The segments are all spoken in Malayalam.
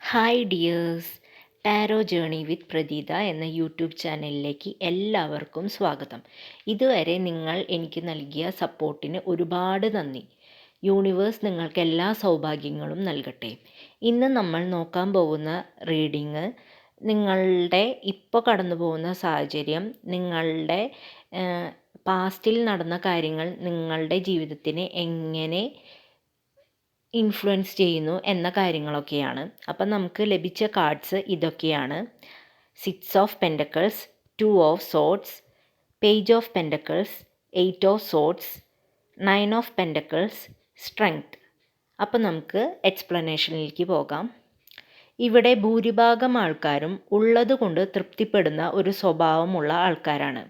Hi dears tarot journey with Pratheetha എന്ന യൂട്യൂബ് ചാനലിലേക്ക് എല്ലാവർക്കും സ്വാഗതം. ഇതുവരെ നിങ്ങൾ എനിക്ക് നൽകിയ സപ്പോർട്ടിന് ഒരുപാട് നന്ദി. യൂണിവേഴ്സ് നിങ്ങൾക്ക് എല്ലാ സൗഭാഗ്യങ്ങളും നൽകട്ടെ. ഇന്ന് നമ്മൾ നോക്കാൻ പോകുന്ന റീഡിങ് നിങ്ങളുടെ ഇപ്പോൾ കടന്നു പോകുന്ന സാഹചര്യം നിങ്ങളുടെ പാസ്റ്റിൽ നടന്ന കാര്യങ്ങൾ നിങ്ങളുടെ ജീവിതത്തിനെ എങ്ങനെ ഇൻഫ്ലുവൻസ് ചെയ്യുന്നു എന്ന കാര്യങ്ങളൊക്കെയാണ്. അപ്പം നമുക്ക് ലഭിച്ച കാർഡ്സ് ഇതൊക്കെയാണ്. Six of pentacles two of swords page of pentacles eight of swords nine of pentacles strength അപ്പം നമുക്ക് എക്സ്പ്ലനേഷനിലേക്ക് പോകാം. ഇവിടെ ഭൂരിഭാഗം ആൾക്കാരും ഉള്ളതുകൊണ്ട് തൃപ്തിപ്പെടുന്ന ഒരു സ്വഭാവമുള്ള ആൾക്കാരാണ്.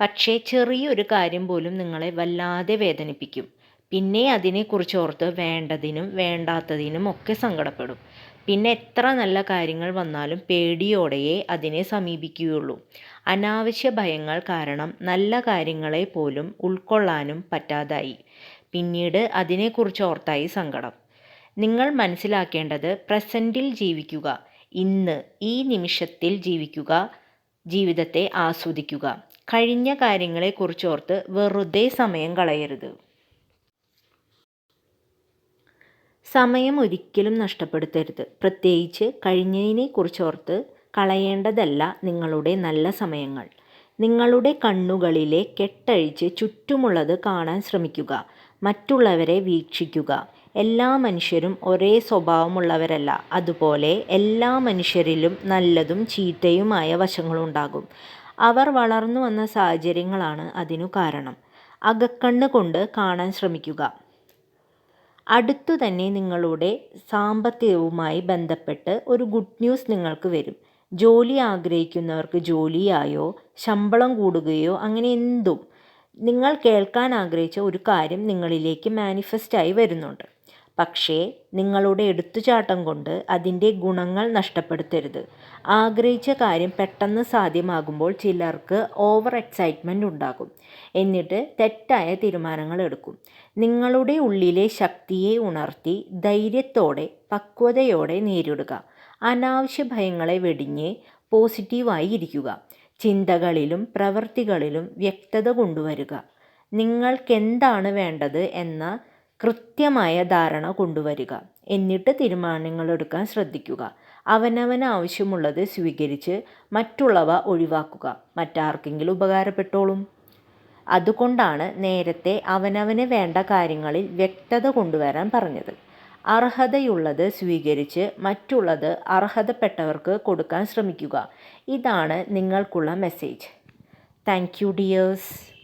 പക്ഷേ ചെറിയൊരു കാര്യം പോലും നിങ്ങളെ വല്ലാതെ വേദനിപ്പിക്കും. പിന്നെ അതിനെക്കുറിച്ച് ഓർത്ത് വേണ്ടതിനും വേണ്ടാത്തതിനും ഒക്കെ സങ്കടപ്പെടും. പിന്നെ എത്ര നല്ല കാര്യങ്ങൾ വന്നാലും പേടിയോടെയേ അതിനെ സമീപിക്കുകയുള്ളൂ. അനാവശ്യ ഭയങ്ങൾ കാരണം നല്ല കാര്യങ്ങളെ പോലും ഉൾക്കൊള്ളാനും പറ്റാതായി. പിന്നീട് അതിനെക്കുറിച്ച് ഓർത്തായി സങ്കടം. നിങ്ങൾ മനസ്സിലാക്കേണ്ടത് പ്രസന്റിൽ ജീവിക്കുക. ഇന്ന് ഈ നിമിഷത്തിൽ ജീവിക്കുക. ജീവിതത്തെ ആസ്വദിക്കുക. കഴിഞ്ഞ കാര്യങ്ങളെക്കുറിച്ചോർത്ത് വെറുതെ സമയം കളയരുത്. സമയം ഒരിക്കലും നഷ്ടപ്പെടുത്തരുത്. പ്രത്യേകിച്ച് കഴിഞ്ഞതിനെ കുറിച്ചോർത്ത് കളയേണ്ടതല്ല നിങ്ങളുടെ നല്ല സമയങ്ങൾ. നിങ്ങളുടെ കണ്ണുകളിലെ കെട്ടഴിച്ച് ചുറ്റുമുള്ളത് കാണാൻ ശ്രമിക്കുക. മറ്റുള്ളവരെ വീക്ഷിക്കുക. എല്ലാ മനുഷ്യരും ഒരേ സ്വഭാവമുള്ളവരല്ല. അതുപോലെ എല്ലാ മനുഷ്യരിലും നല്ലതും ചീത്തയുമായ വശങ്ങളുണ്ടാകും. അവർ വളർന്നു വന്ന സാഹചര്യങ്ങളാണ് അതിനു കാരണം. അകക്കണ്ണ് കൊണ്ട് കാണാൻ ശ്രമിക്കുക. അടുത്തു തന്നെ നിങ്ങളുടെ സാമ്പത്തികവുമായി ബന്ധപ്പെട്ട് ഒരു ഗുഡ് ന്യൂസ് നിങ്ങൾക്ക് വരും. ജോലി ആഗ്രഹിക്കുന്നവർക്ക് ജോലിയായോ ശമ്പളം കൂടുകയോ അങ്ങനെ എന്തും. നിങ്ങൾ കേൾക്കാൻ ആഗ്രഹിച്ച ഒരു കാര്യം നിങ്ങളിലേക്ക് മാനിഫെസ്റ്റായി വരുന്നുണ്ട്. പക്ഷേ നിങ്ങളുടെ എടുത്തുചാട്ടം കൊണ്ട് അതിന്റെ ഗുണങ്ങൾ നഷ്ടപ്പെടുത്തരുത്. ആഗ്രഹിച്ച കാര്യം പെട്ടെന്ന് സാധ്യമാകുമ്പോൾ ചിലർക്ക് ഓവർ എക്സൈറ്റ്മെന്റ് ഉണ്ടാകും. എന്നിട്ട് തെറ്റായ തീരുമാനങ്ങൾ എടുക്കും. നിങ്ങളുടെ ഉള്ളിലെ ശക്തിയെ ഉണർത്തി ധൈര്യത്തോടെ പക്വതയോടെ നേരിടുക. അനാവശ്യ ഭയങ്ങളെ വെടിഞ്ഞ് പോസിറ്റീവായി ഇരിക്കുക. ചിന്തകളിലും പ്രവൃത്തികളിലും വ്യക്തത കൊണ്ടുവരിക. നിങ്ങൾക്കെന്താണ് വേണ്ടത് എന്ന കൃത്യമായ ധാരണ കൊണ്ടുവരിക. എന്നിട്ട് തീരുമാനങ്ങൾ എടുക്കാൻ ശ്രദ്ധിക്കുക. അവനവന് ആവശ്യമുള്ളത് സ്വീകരിച്ച് മറ്റുള്ളവ ഒഴിവാക്കുക. മറ്റാർക്കെങ്കിലും ഉപകാരപ്പെട്ടോളും. അതുകൊണ്ടാണ് നേരത്തെ അവനവന് വേണ്ട കാര്യങ്ങളിൽ വ്യക്തത കൊണ്ടുവരാൻ പറഞ്ഞത്. അർഹതയുള്ളത് സ്വീകരിച്ച് മറ്റുള്ളത് അർഹതപ്പെട്ടവർക്ക് കൊടുക്കാൻ ശ്രമിക്കുക. ഇതാണ് നിങ്ങൾക്കുള്ള മെസ്സേജ്. Thank you dears.